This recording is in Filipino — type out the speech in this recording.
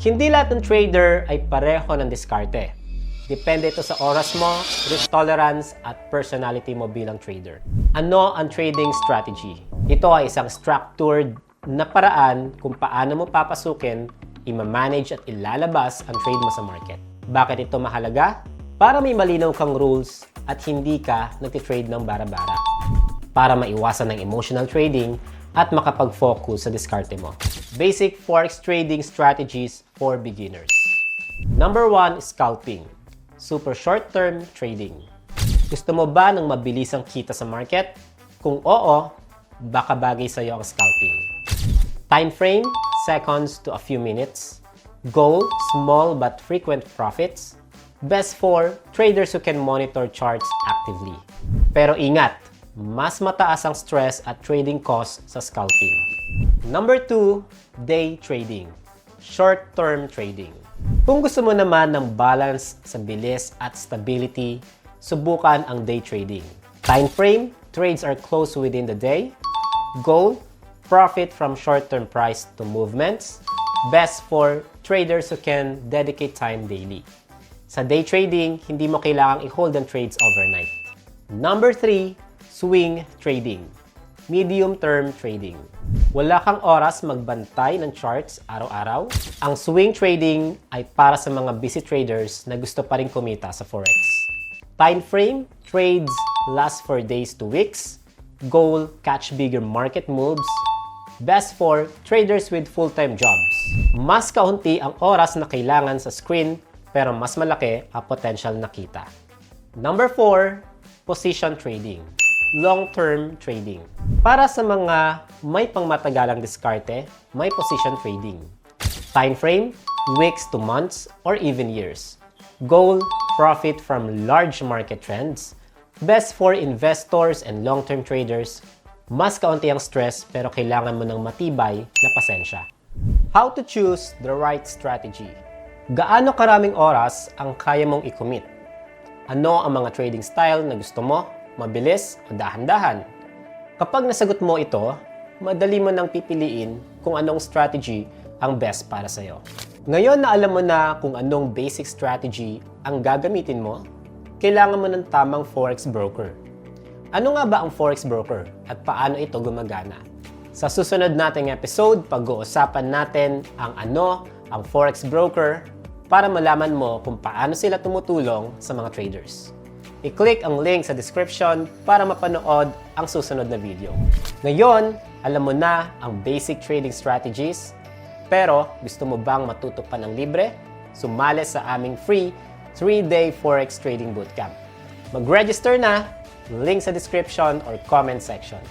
Hindi lahat ng trader ay pareho ng diskarte. Depende ito sa oras mo, risk tolerance, at personality mo bilang trader. Ano ang trading strategy? Ito ay isang structured na paraan kung paano mo papasukin, ima-manage at ilalabas ang trade mo sa market. Bakit ito mahalaga? Para may malinaw kang rules at hindi ka nagtitrade ng bara-bara. Para maiwasan ng emotional trading at makapag-focus sa diskarte mo. Basic Forex Trading Strategies for Beginners. Number one, scalping. Super short-term trading. Gusto mo ba ng mabilisang kita sa market? Kung oo, baka bagay sa iyo ang scalping. Time frame, seconds to a few minutes. Goal, small but frequent profits. Best for traders who can monitor charts actively. Pero ingat, mas mataas ang stress at trading cost sa scalping. Number 2, day trading. Short-term trading. Kung gusto mo naman ng balance sa bilis at stability, subukan ang day trading. Time frame, trades are close within the day. Goal, profit from short-term price to movements. Best for traders who can dedicate time daily. Sa day trading, hindi mo kailangang i-hold ang trades overnight. Number 3, swing trading. Medium-term trading. Wala kang oras magbantay ng charts araw-araw. Ang swing trading ay para sa mga busy traders na gusto pa rin kumita sa forex. Time frame, trades last for days to weeks. Goal, catch bigger market moves. Best for traders with full-time jobs. Mas kaunti ang oras na kailangan sa screen pero mas malaki ang potential na kita. Number 4, position trading. Long-term trading. Para sa mga may pangmatagalang diskarte, may position trading. Time frame, weeks to months or even years. Goal, profit from large market trends. Best for investors and long-term traders. Mas kaunti ang stress pero kailangan mo ng matibay na pasensya. How to choose the right strategy. Gaano karaming oras ang kaya mong i-commit? Ano ang mga trading style na gusto mo? Mabilis o dahan-dahan? Kapag nasagot mo ito, madali mo nang pipiliin kung anong strategy ang best para sa'yo. Ngayon na alam mo na kung anong basic strategy ang gagamitin mo, kailangan mo ng tamang forex broker. Ano nga ba ang forex broker at paano ito gumagana? Sa susunod nating episode, pag-uusapan natin ang ano ang forex broker para malaman mo kung paano sila tumutulong sa mga traders. I-click ang link sa description para mapanood ang susunod na video. Ngayon, alam mo na ang basic trading strategies, pero gusto mo bang matuto pa ng libre? Sumali sa aming free 3-day Forex Trading Bootcamp. Mag-register na, link sa description or comment section.